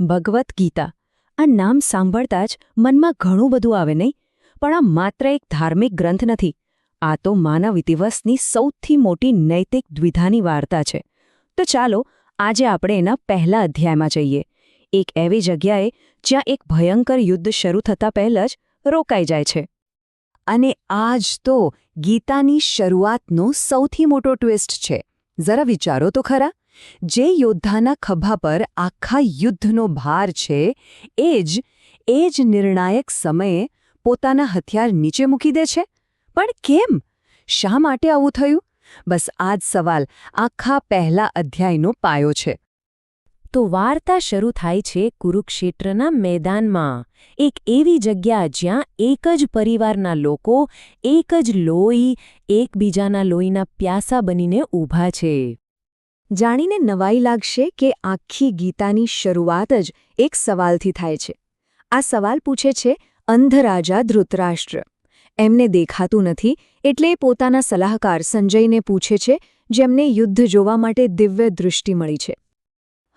ભગવદ્ ગીતા. આ નામ સાંભળતા જ મનમાં ઘણું બધું આવે નહીં, પણ આ માત્ર એક ધાર્મિક ગ્રંથ નથી. આ તો માનવ ઇતિવસની સૌથી મોટી નૈતિક દ્વિધાની વાર્તા છે. તો ચાલો, આજે આપણે એના પહેલા અધ્યાયમાં જઈએ. એક એવી જગ્યાએ જ્યાં એક ભયંકર યુદ્ધ શરૂ થતાં પહેલાં જ રોકાઈ જાય છે. અને આ જ તો ગીતાની શરૂઆતનો સૌથી મોટો ટ્વિસ્ટ છે. જરા વિચારો તો ખરા? જે યોદ્ધાના ખભા પર આખા યુદ્ધનો ભાર છે, એ જ એ જ નિર્ણાયક સમયે પોતાના હથિયાર નીચે મૂકી દે છે? પણ કેમ? શા માટે આવું થયું? બસ આ જ સવાલ આખા પહેલા અધ્યાયનો પાયો છે. તો વાર્તા શરૂ થાય છે કુરુક્ષેત્રના મેદાનમાં. એક એવી જગ્યા જ્યાં એક જ પરિવારના લોકો, એક જ લોહી, એકબીજાના લોહીના પ્યાસા બનીને ઊભા છે. જાણીને નવાઈ લાગશે કે આખી ગીતાની શરૂઆત જ એક સવાલથી થાય છે. આ સવાલ પૂછે છે અંધરાજા ધૃતરાષ્ટ્ર. એમને દેખાતું નથી એટલે પોતાના સલાહકાર સંજયને પૂછે છે જેમને યુદ્ધ જોવા માટે દિવ્ય દૃષ્ટિ મળી છે.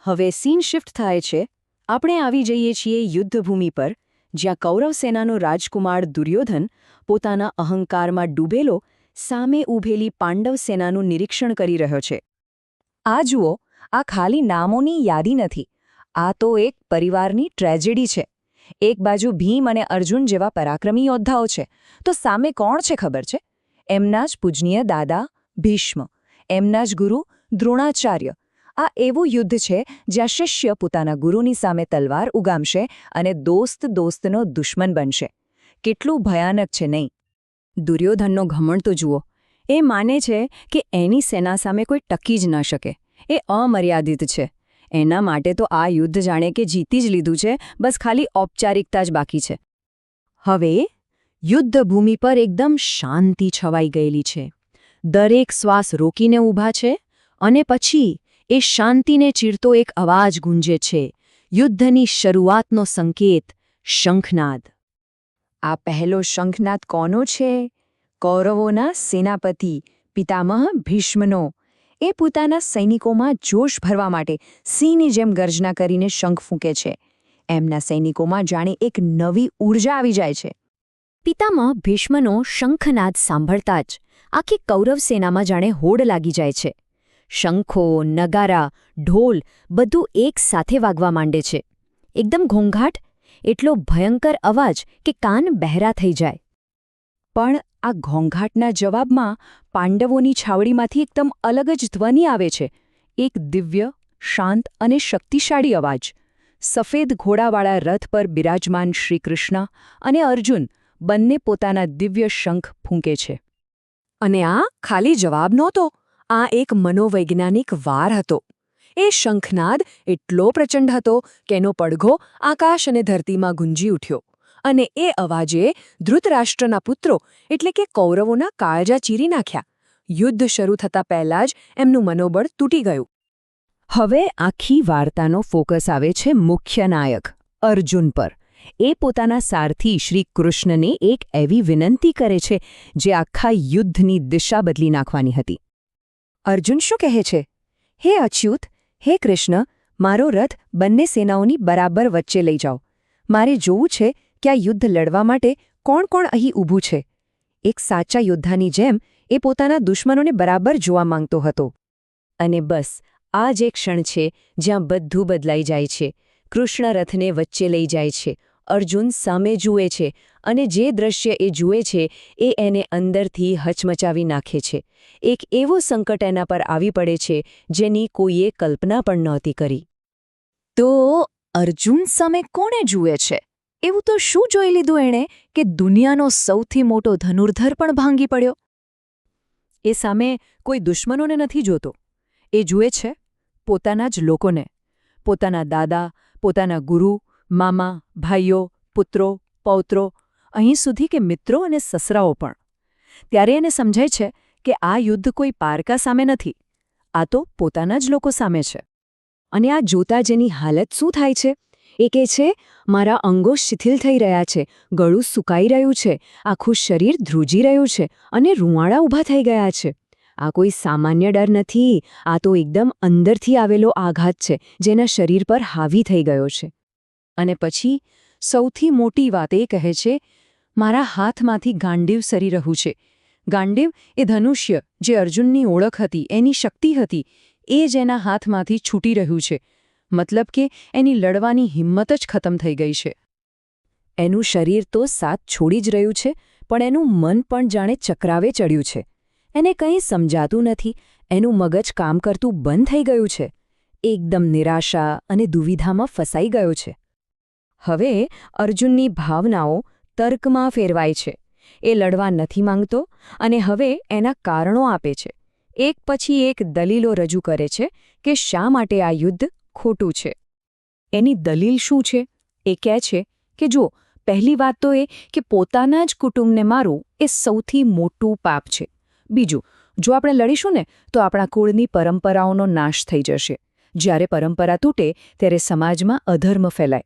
હવે સીન શિફ્ટ થાય છે. આપણે આવી જઈએ છીએ યુદ્ધભૂમિ પર, જ્યાં કૌરવ સેનાનો રાજકુમાર દુર્યોધન પોતાના અહંકારમાં ડૂબેલો, સામે ઊભેલી પાંડવ સેનાનું નિરીક્ષણ કરી રહ્યો છે. આ જુઓ, આ ખાલી નામોની યાદી નથી. આ તો એક પરિવારની ટ્રેજેડી છે. એક બાજુ ભીમ અને અર્જુન જેવા પરાક્રમી યોદ્ધાઓ છે. તો સામે કોણ છે ખબર છે? એમના જ પૂજનીય દાદા ભીષ્મ. એમના જ ગુરુ દ્રોણાચાર્ય. આ એવું યુદ્ધ છે જ્યાં શિષ્ય પોતાના ગુરુની સામે તલવાર ઉગામશે અને દોસ્ત દોસ્તનો દુશ્મન બનશે. કેટલું ભયાનક છે નહીં? દુર્યોધનનો ઘમણ તો જુઓ. એ માને છે કે એની સેના સામે કોઈ ટકી જ ન શકે. એ અમર્યાદિત છે. એના માટે તો આ યુદ્ધ જાણે કે જીતી જ લીધું છે, બસ ખાલી ઔપચારિકતા જ બાકી છે. હવે યુદ્ધભૂમિ પર એકદમ શાંતિ છવાઈ ગયેલી છે. દરેક શ્વાસ રોકીને ઊભા છે અને પછી એ શાંતિને ચીરતો એક અવાજ ગુંજે છે, યુદ્ધની શરૂઆતનો સંકેત શંખનાદ. આ પહેલો શંખનાદ કોનો છે? કૌરવોના સેનાપતિ, પિતામહ ભીષ્મનો. એ પોતાના સૈનિકોમાં જોશ ભરવા માટે સિંહની જેમ ગર્જના કરીને શંખ ફૂંકે છે. એમના સૈનિકોમાં જાણે એક નવી ઊર્જા આવી જાય છે. પિતામહ ભીષ્મનો શંખનાદ સાંભળતા જ આખી કૌરવ સેનામાં જાણે હોડ લાગી જાય છે. શંખો, નગારા, ઢોલ બધું એક સાથે વાગવા માંડે છે. એકદમ ઘોંઘાટ, એટલો ભયંકર અવાજ કે કાન બહેરા થઈ જાય. પણ આ ઘોંઘાટના જવાબમાં પાંડવોની છાવડીમાંથી એકદમ અલગ જ ધ્વનિ આવે છે. એક દિવ્ય, શાંત અને શક્તિશાળી અવાજ. સફેદ ઘોડાવાળા રથ પર બિરાજમાન શ્રીકૃષ્ણ અને અર્જુન બંને પોતાના દિવ્ય શંખ ફૂંકે છે. અને આ ખાલી જવાબ નહોતો. આ એક મનોવૈજ્ઞાનિક વાર હતો. એ શંખનાદ એટલો પ્રચંડ હતો કે એનો પડઘો આકાશ અને ધરતીમાં ગુંજી ઉઠ્યો. અને એ અવાજે ધૃતરાષ્ટ્રના પુત્રો, એટલે કે કૌરવોના કાળજા ચીરી નાખ્યા. યુદ્ધ શરૂ થતાં પહેલાં જ એમનું મનોબળ તૂટી ગયું. હવે આખી વાર્તાનો ફોકસ આવે છે મુખ્ય નાયક, અર્જુન પર. એ પોતાના સારથી શ્રી કૃષ્ણને એક એવી વિનંતી કરે છે, જે આખા યુદ્ધની દિશા બદલી નાખવાની હતી. અર્જુન શું કહે છે? હે અચ્યુત, હે કૃષ્ણ, મારો રથ બંને સેનાઓની બરાબર વચ્ચે લઈ જાઓ. મારે જોવું છે કે આ યુદ્ધ લડવા માટે કોણ કોણ અહીં ઊભું છે? એક સાચા યોદ્ધાની જેમ એ પોતાના દુશ્મનોને બરાબર જોવા માંગતો હતો. અને બસ, આ જ એક ક્ષણ છે જ્યાં બધું બદલાઈ જાય છે. કૃષ્ણ રથને વચ્ચે લઈ જાય છે. અર્જુન સામે જુએ છે અને જે દ્રશ્ય એ જુએ છે એ એને અંદરથી હચમચાવી નાખે છે. એક એવો સંકટ એના પર આવી પડે છે જેની કોઈએ કલ્પના પણ નહોતી કરી. તો અર્જુન સામે કોણે જુએ છે? એવું તો શું જોઈ લીધું એણે કે દુનિયાનો સૌથી મોટો ધનુર્ધર પણ ભાંગી પડ્યો? એ સામે કોઈ દુશ્મનોને નથી જોતો. એ જુએ છે પોતાના જ લોકોને. પોતાના દાદા, પોતાના ગુરુ, મામા, ભાઈઓ, પુત્રો, પૌત્રો, અહીં સુધી કે મિત્રો અને સસરાઓ પણ. ત્યારે એને સમજાય છે કે આ યુદ્ધ કોઈ પારકા સામે નથી. આ તો પોતાના જ લોકો સામે છે. અને આ જોતા જેની હાલત શું થાય છે? એ કહે છે, મારા અંગો શિથિલ થઈ રહ્યા છે, ગળું સુકાઈ રહ્યું છે, આખું શરીર ધ્રુજી રહ્યું છે અને રૂંવાળા ઊભા થઈ ગયા છે. આ કોઈ સામાન્ય ડર નથી, આ તો એકદમ અંદરથી આવેલો આઘાત છે, જેના શરીર પર હાવી થઈ ગયો છે. અને પછી સૌથી મોટી વાત એ કહે છે, મારા હાથમાંથી ગાંડીવ સરી રહ્યું છે. ગાંડીવ એ ધનુષ્ય, જે અર્જુનની ઓળખ હતી, એની શક્તિ હતી, એ જ એના હાથમાંથી છૂટી રહ્યું છે. મતલબ કે એની લડવાની હિંમત જ ખતમ થઈ ગઈ છે. એનું શરીર તો સાથ છોડી જ રહ્યું છે, પણ એનું મન પણ જાણે ચક્રાવે ચડ્યું છે. એને કંઈ સમજાતું નથી, એનું મગજ કામ કરતું બંધ થઈ ગયું છે. એકદમ નિરાશા અને દુવિધામાં ફસાઈ ગયો છે. હવે અર્જુનની ભાવનાઓ તર્કમાં ફેરવાય છે. એ લડવા નથી માંગતો અને હવે એના કારણો આપે છે. એક પછી એક દલીલો રજૂ કરે છે કે શા માટે આ યુદ્ધ ખોટું છે. એની દલીલ શું છે? એ કહે છે કે જો પહેલી વાત તો એ કે પોતાના જ કુટુંબને મારવું એ સૌથી મોટું પાપ છે. બીજું, જો આપણે લડીશું ને, તો આપણા કુળની પરંપરાઓનો નાશ થઈ જશે. જ્યારે પરંપરા તૂટે, ત્યારે સમાજમાં અધર્મ ફેલાય.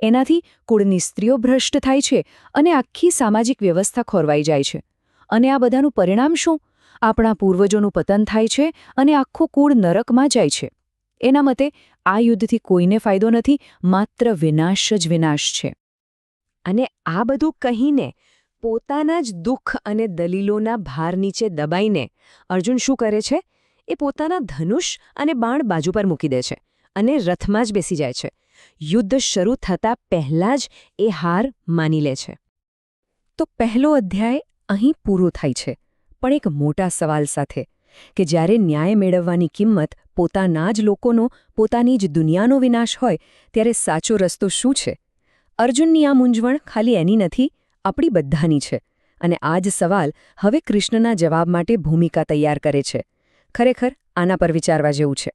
એનાથી કુળની સ્ત્રીઓ ભ્રષ્ટ થાય છે અને આખી સામાજિક વ્યવસ્થા ખોરવાઈ જાય છે. અને આ બધાનું પરિણામ શું? આપણા પૂર્વજોનું પતન થાય છે અને આખું કુળ નરકમાં જાય છે. એના મતે, આ યુદ્ધથી કોઈને ફાયદો નથી, માત્ર વિનાશ જ વિનાશ છે. અને આ બધું કહીને, પોતાના જ દુઃખ અને દલીલોના ભાર નીચે દબાઈને, અર્જુન શું કરે છે? એ પોતાના ધનુષ અને બાણ બાજુ પર મૂકી દે છે અને રથમાં જ બેસી જાય છે. યુદ્ધ શરૂ થતાં પહેલાં જ એ હાર માની લે છે. તો પહેલો અધ્યાય અહીં પૂરો થાય છે. પણ એક મોટા સવાલ સાથે, કે જ્યારે ન્યાય મેળવવાની કિંમત પોતાના જ લોકોનો, પોતાની જ દુનિયાનો વિનાશ હોય, ત્યારે સાચો રસ્તો શું છે? અર્જુનની આ મૂંઝવણ ખાલી એની નથી, આપણી બધાની છે. અને આ જ સવાલ હવે કૃષ્ણના જવાબ માટે ભૂમિકા તૈયાર કરે છે. ખરેખર આના પર વિચારવા જેવું છે.